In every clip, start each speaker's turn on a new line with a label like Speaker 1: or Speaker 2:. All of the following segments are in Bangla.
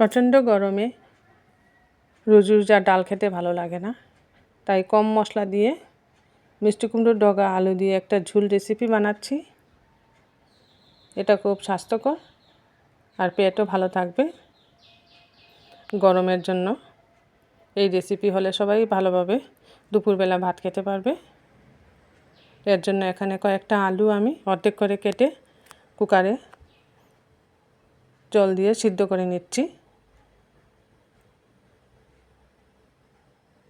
Speaker 1: প্রচণ্ড গরমে রোজ রোজ আর ডাল খেতে ভালো লাগে না। তাই কম মশলা দিয়ে মিষ্টি কুমড়োর ডগা, আলু দিয়ে একটা ঝুল রেসিপি বানাচ্ছি। এটা খুব স্বাস্থ্যকর আর পেটও ভালো থাকবে গরমের জন্য। এই রেসিপি হলে সবাই ভালোভাবে দুপুরবেলা ভাত খেতে পারবে। এর জন্য এখানে কয়েকটা আলু আমি অর্ধেক করে কেটে কুকারে জল দিয়ে সিদ্ধ করে নিচ্ছি।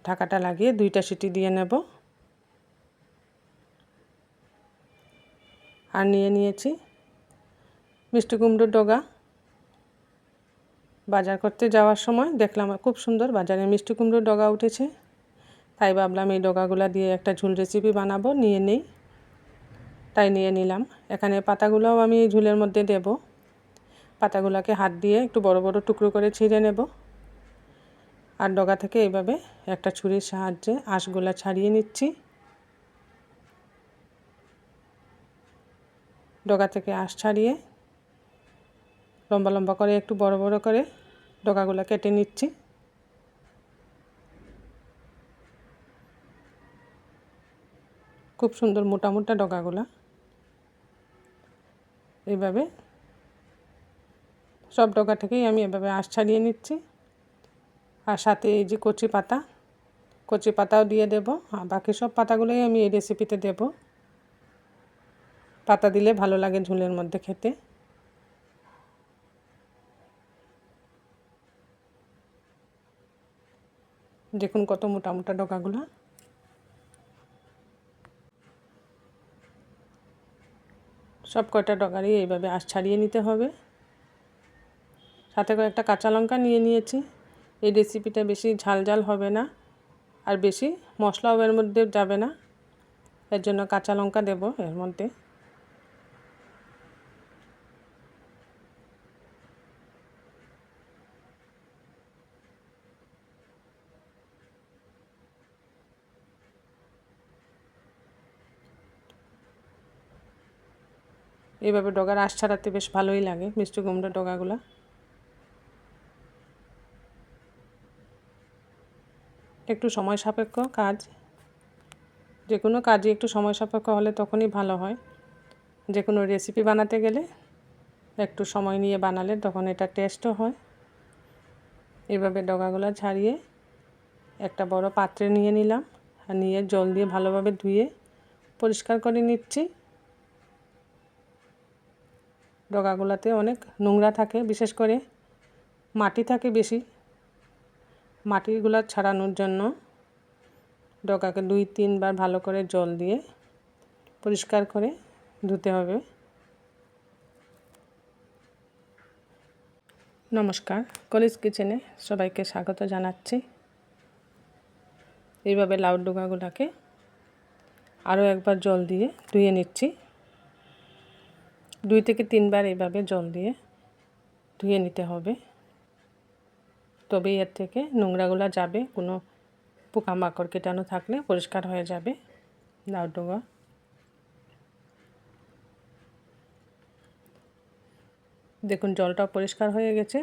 Speaker 1: ঢাকাটা লাগিয়ে দুইটা সিটি দিয়ে নেব। আর নিয়ে নিয়েছি মিষ্টি কুমড়োর ডগা। বাজার করতে যাওয়ার সময় দেখলাম খুব সুন্দর বাজারে মিষ্টি কুমড়োর ডগা উঠেছে। তাই ভাবলাম এই ডগাগুলো দিয়ে একটা ঝুল রেসিপি বানাবো, নিয়ে নেই। তাই নিয়ে নিলাম। এখানে পাতাগুলোও আমি ঝুলের মধ্যে দেব। পাতাগুলোকে হাত দিয়ে একটু বড় বড় টুকরো করে ছিঁড়ে নেব। আর ডগা থেকে এইভাবে একটা ছুরির সাহায্যে আঁশগুলা ছাড়িয়ে নিচ্ছি। ডগা থেকে আঁশ ছাড়িয়ে লম্বা লম্বা করে, একটু বড় বড় করে ডগাগুলো কেটে নিচ্ছি। খুব সুন্দর মোটা মোটা ডগাগুলা এইভাবে সব ডগা থেকেই আমি এভাবে আঁশ ছাড়িয়ে নিচ্ছি। আর সাথে এই যে কচি পাতা, কচি পাতাও দিয়ে দেব। আর বাকি সব পাতাগুলোই আমি এই রেসিপিতে দেব। পাতা দিলে ভালো লাগে ঝুলের মধ্যে খেতে। দেখুন কত মোটা মোটা ডগাগুলো। সব কয়টা ডগারই এইভাবে আঁশ ছাড়িয়ে নিতে হবে। সাথে কয়েকটা কাঁচা লঙ্কা নিয়ে নিয়েছি। এই রেসিপিটা বেশি ঝাল ঝাল হবে না আর বেশি মশলাও এর মধ্যে যাবে না। এর জন্য কাঁচা লঙ্কা দেব এর মধ্যে। এইভাবে ডগার আশ ছাড়াতে বেশ ভালোই লাগে মিষ্টি কুমড়ো ডগাগুলো। একটু সময় সাপেক্ষ কাজ। যে কোনো কাজই একটু সময় সাপেক্ষ হলে তখনই ভালো হয়। যে কোনো রেসিপি বানাতে গেলে একটু সময় নিয়ে বানালে তখন এটা টেস্টও হয়। এভাবে ডগাগুলো ছাড়িয়ে একটা বড় পাত্রে নিয়ে নিলাম আর নিয়ে জল দিয়ে ভালোভাবে ধুয়ে পরিষ্কার করে নিচ্ছি। ডগাগুলোতে অনেক নোংরা থাকে, বিশেষ করে মাটি থাকে বেশি। মাটিগুলো ছাড়ানোর জন্য ডগাকে দুই, তিনবার ভালো করে জল দিয়ে পরিষ্কার করে ধুতে হবে। নমস্কার কলেজ কিচেনে সবাইকে স্বাগত জানাচ্ছি। এইভাবে লাউ ডোগাগুলোকে আরও একবার জল দিয়ে ধুয়ে নিচ্ছি। দুই থেকে তিনবার এইভাবে জল দিয়ে ধুয়ে নিতে হবে। তবেই এর থেকে নোংরাগুলো যাবে, কোনো পোকামাকড় কেটানো থাকলে পরিষ্কার হয়ে যাবে। লাউ ডোগা। দেখুন জলটা পরিষ্কার হয়ে গেছে।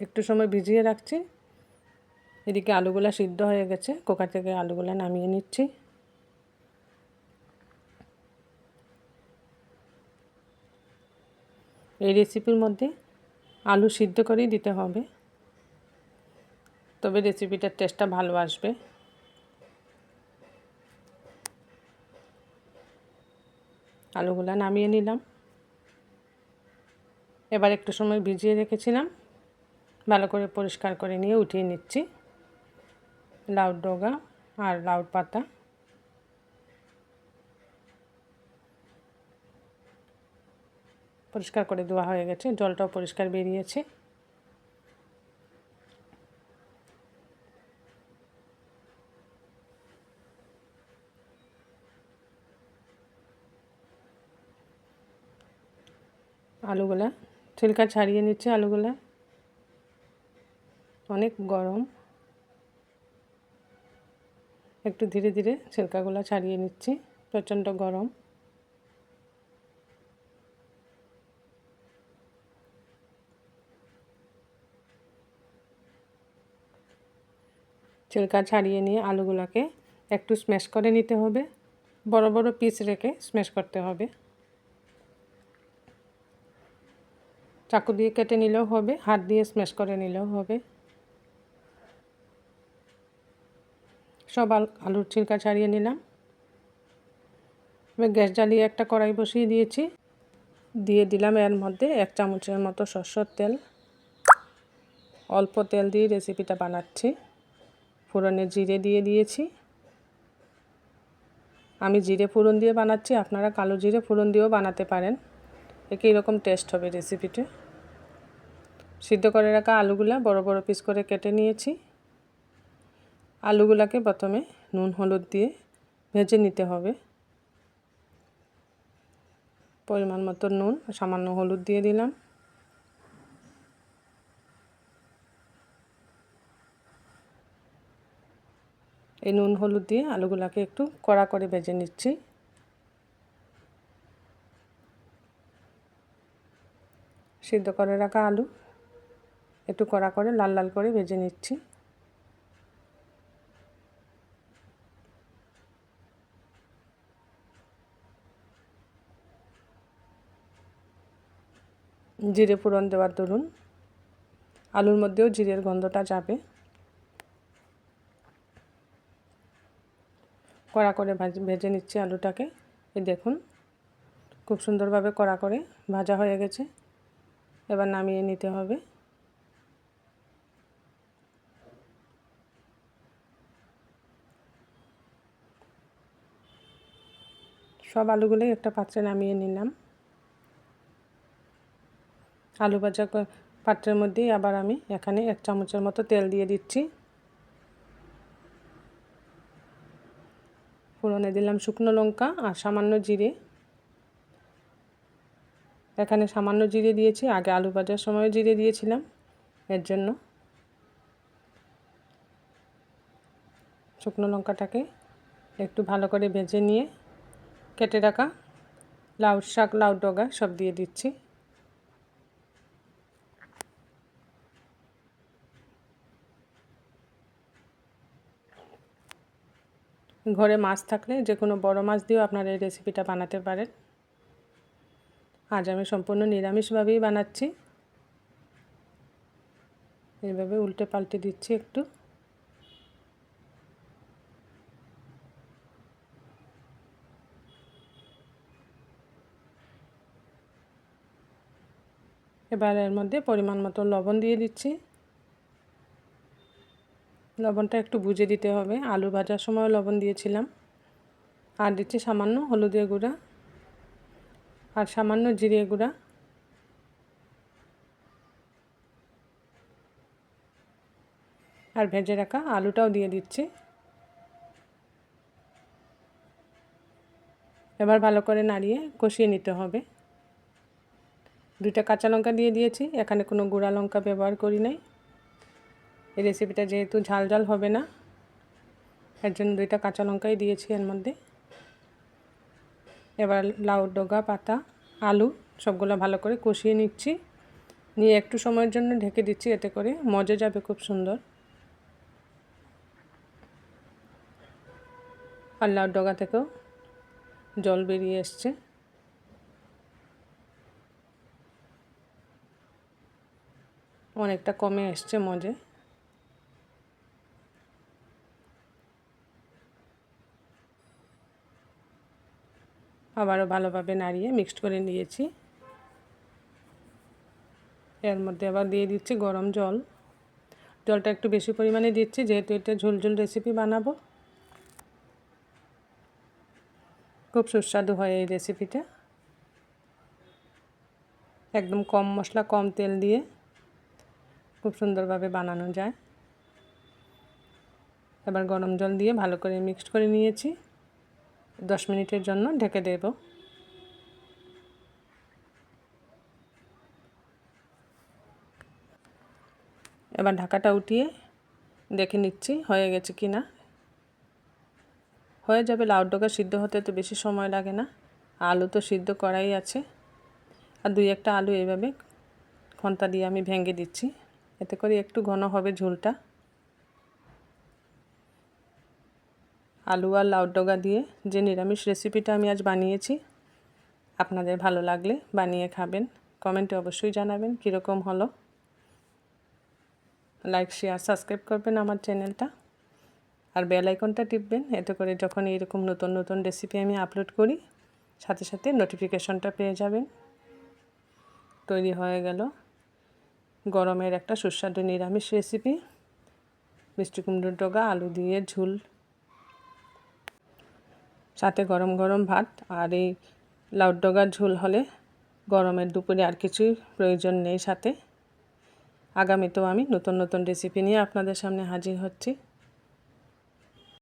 Speaker 1: একটু সময় ভিজিয়ে রাখছি। এদিকে আলুগুলা সিদ্ধ হয়ে গেছে। কুকার থেকে আলুগুলা নামিয়ে নিচ্ছি। এই রেসিপির মধ্যে আলু সিদ্ধ করেই দিতে হবে। তবে রেসিপিটার টেস্টটা ভালো আসবে। আলুগুলা নামিয়ে নিলাম। এবার একটু সময় ভিজিয়ে রেখেছিলাম। ভালো করে পরিষ্কার করে নিয়ে উঠিয়ে নিচ্ছি। লাউ ডগা আর লাউ পাতা। পরিষ্কার করে দেওয়া হয়ে গেছে, জলটাও পরিষ্কার বেরিয়েছে। আলুগুলা, ছিলকা ছাড়িয়ে নিচ্ছে আলুগুলা। অনেক গরম। একটু ধীরে ধীরে ছিলকাগুলো ছাড়িয়ে নিচ্ছি, প্রচণ্ড গরম। ছিলকা ছাড়িয়ে নিয়ে আলুগুলোকে একটু স্ম্যাশ করে নিতে হবে। বড় বড় পিস রেখে স্ম্যাশ করতে হবে। চাকু দিয়ে কেটে নিলেও হবে, হাত দিয়ে স্ম্যাশ করে নিলেও হবে। সব আলুর ছিলকা ছাড়িয়ে নিলাম। এবার গ্যাস জ্বালিয়ে একটা কড়াই বসিয়ে দিয়েছি। দিয়ে দিলাম এর মধ্যে এক চামচের মতো সরষের তেল। অল্প তেল দিয়ে রেসিপিটা বানাচ্ছি। ফোড়নে জিরে দিয়ে দিয়েছি। আমি জিরে ফোড়ন দিয়ে বানাচ্ছি, আপনারা কালো জিরে ফোড়ন দিয়েও বানাতে পারেন। একই রকম টেস্ট হবে রেসিপিটা সিদ্ধ করে রাখা আলুগুলা বড় বড় পিস করে কেটে নিয়েছি। আলুগুলাকে প্রথমে নুন, হলুদ দিয়ে ভেজে নিতে হবে। পরিমাণ মতো নুন, সামান্য হলুদ দিয়ে দিলাম। এই নুন, হলুদ দিয়ে আলুগুলাকে একটু কড়া করে ভেজে নিচ্ছি। সিদ্ধ করে রাখা আলু একটু কড়া করে লাল লাল করে ভেজে নিচ্ছি। জিরে ফোড়ন দেওয়ার দরুন। আলুর মধ্যেও জিরের গন্ধটা যাবে। কড়া করে ভেজে নিচ্ছি আলুটাকে। এই দেখুন, খুব সুন্দরভাবে কড়া করে ভাজা হয়ে গেছে। এবার নামিয়ে নিতে হবে। সব আলুগুলোই একটা পাত্রে নামিয়ে নিলাম। আলু ভাজা পাত্রের মধ্যেই আবার আমি এখানে এক চামচের মতো তেল দিয়ে দিচ্ছি। ফোড়নে দিলাম শুকনো লঙ্কা আর সামান্য জিরে। এখানে সামান্য জিরে দিয়েছি, আগে আলু ভাজার সময় জিরে দিয়েছিলাম এর জন্য। শুকনো লঙ্কাটাকে একটু ভালো করে ভেজে নিয়ে কেটে রাখা লাউ শাক, লাউ ডগা সব দিয়ে দিচ্ছি। ঘরে মাছ থাকলে যে কোনো বড় মাছ দিয়েও আপনারা এই রেসিপিটা বানাতে পারেন। আজ আমি সম্পূর্ণ নিরামিষভাবেই বানাচ্ছি। এইভাবে উল্টে পাল্টে দিচ্ছি একটু। এবার এর মধ্যে পরিমাণ মতো লবণ দিয়ে দিচ্ছি। লবণটা একটু বুঝে দিতে হবে। আলু ভাজার সময় লবণ দিয়েছিলাম। আর দিচ্ছি সামান্য হলুদের গুঁড়া আর সামান্য জিরে গুঁড়া। আর ভেজে রাখা আলুটাও দিয়ে দিচ্ছি। এবার ভালো করে নাড়িয়ে কষিয়ে নিতে হবে। দুইটা কাঁচা লঙ্কা দিয়ে দিয়েছি। এখানে কোনো গুঁড়া লঙ্কা ব্যবহার করি নাই। এই রেসিপিটা যেহেতু ঝাল ঝাল হবে না এর জন্য দুইটা কাঁচা লঙ্কাই দিয়েছি এর মধ্যে। এবার লাউ, ডগা, পাতা, আলু সবগুলো ভালো করে কষিয়ে নিচ্ছি। নিয়ে একটু সময়ের জন্য ঢেকে দিচ্ছি, এতে করে মজে যাবে খুব সুন্দর। আর লাউ, ডগা থেকেও জল বেরিয়ে এসছে। অনেকটা কমে এসছে মজে। আবারও ভালোভাবে নাড়িয়ে মিক্সড করে নিয়েছি। এর মধ্যে আবার দিয়ে দিচ্ছি গরম জল। জলটা একটু বেশি পরিমাণে দিচ্ছি, যেহেতু এটা ঝোলঝোল রেসিপি বানাবো। খুব সুস্বাদু হয় এই রেসিপিটা একদম কম মশলা, কম তেল দিয়ে খুব সুন্দরভাবে বানানো যায়। এবার গরম জল দিয়ে ভালো করে মিক্সড করে নিয়েছি। দশ মিনিটের জন্য ঢেকে দেব। এবার ঢাকাটা উঠিয়ে দেখে নিচ্ছি হয়ে গেছে কি না। হয়ে যাবে, লাউ ডোকা সিদ্ধ হতে তো বেশি সময় লাগে না। আলু তো সিদ্ধ করাই আছে। আর দুই একটা আলু এইভাবে খন্তা দিয়ে আমি ভেঙে দিচ্ছি। এতে করে একটু ঘন হবে ঝোলটা। আলু আর লাউ ডগা দিয়ে যে নিরামিষ রেসিপিটা আমি আজ বানিয়েছি, আপনাদের ভালো লাগলে বানিয়ে খাবেন। কমেন্টে অবশ্যই জানাবেন কীরকম হলো। লাইক শেয়ার সাবস্ক্রাইব করবেন আমার চ্যানেলটা আর বেল আইকনটা টিপবেন, এতে করে যখন এরকম নতুন নতুন রেসিপি আমি আপলোড করি, সাথে সাথে নোটিফিকেশনটা পেয়ে যাবেন। তৈরি হয়ে গেল গরমের একটা সুস্বাদু নিরামিষ রেসিপি মিষ্টি কুমড়োর ডগা, আলু দিয়ে ঝুল। সাথে গরম গরম ভাত আর এই লাউ ডগার ঝোল হলে গরমের দুপুরে আর কিছুই প্রয়োজন নেই সাথে। আগামীতেও আমি নতুন নতুন রেসিপি নিয়ে আপনাদের সামনে হাজির হচ্ছি।